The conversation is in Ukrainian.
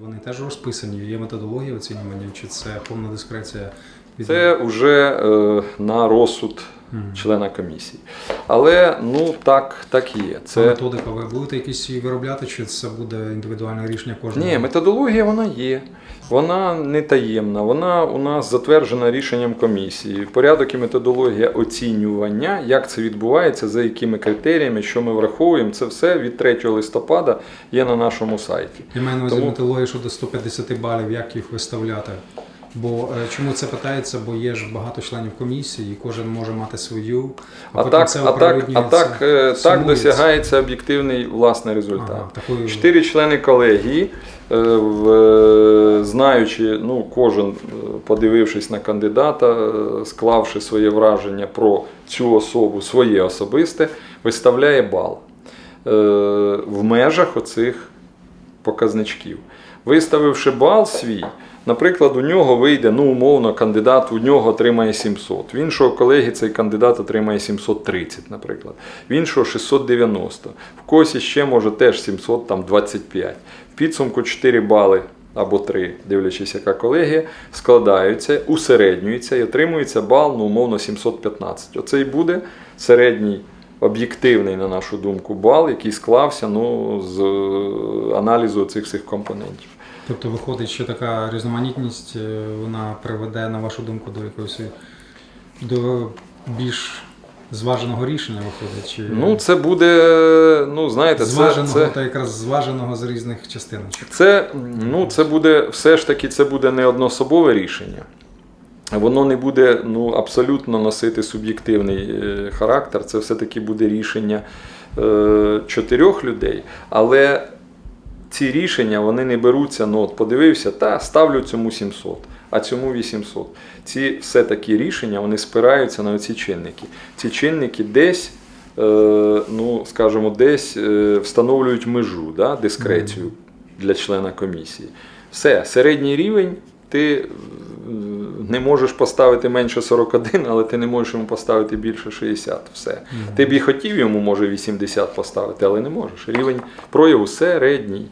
Вони теж розписані, є методологія оцінювання, чи це повна дискреція? Це вже е, на розсуд. Члена комісії. Але ну так, так і є. Це методика. Ви будете якісь її виробляти, чи це буде індивідуальне рішення кожного? ні, методологія вона є. Вона не таємна. Вона у нас затверджена рішенням комісії. Порядок і методологія оцінювання, як це відбувається, за якими критеріями, що ми враховуємо, це все від 3 листопада є на нашому сайті. Я маю на увазі Тому- методологію щодо 150 балів, як їх виставляти. Бо е, чому це питається? Бо є ж багато членів комісії, і кожен може мати свою, а, А потім так, це а так, а так, е, так досягається об'єктивний власний результат. Ага, такою... Чотири члени колегії, е, знаючи, ну, кожен, подивившись на кандидата, склавши своє враження про цю особу, своє особисте, виставляє бал в межах оцих показничків. Виставивши бал свій, наприклад, у нього вийде, ну, умовно, кандидат у нього отримає 700. В іншого колеги цей кандидат отримає 730, наприклад. В іншого 690. В когось ще може теж 725. В підсумку 4 бали або 3, дивлячись, яка колегія, складаються, усереднюються і отримується бал, ну, умовно, 715. Оце і буде середній об'єктивний, на нашу думку, бал, який склався ну, з е, аналізу цих всіх компонентів. Тобто виходить, що така різноманітність е, вона приведе, на вашу думку, до якогось до більш зваженого рішення виходить? Чи Ну, це буде, ну, знаєте, це, зваженого, це, та якраз зваженого з різних частиночок. це, ну, це буде все ж таки це буде не одноособове рішення. Воно не буде ну, абсолютно носити суб'єктивний е, характер. Це все-таки буде рішення е, чотирьох людей. Але ці рішення вони не беруться, ну от подивився, та ставлю цьому 700, а цьому 800. Ці все такі рішення вони спираються на ці чинники. Ці чинники десь, е, ну, скажімо, десь е, встановлюють межу, да, дискрецію для члена комісії. Все, середній рівень ти не можеш поставити менше 41, але ти не можеш йому поставити більше 60. Все. Ти б і хотів йому, може, 80 поставити, але не можеш. Рівень прояву середній.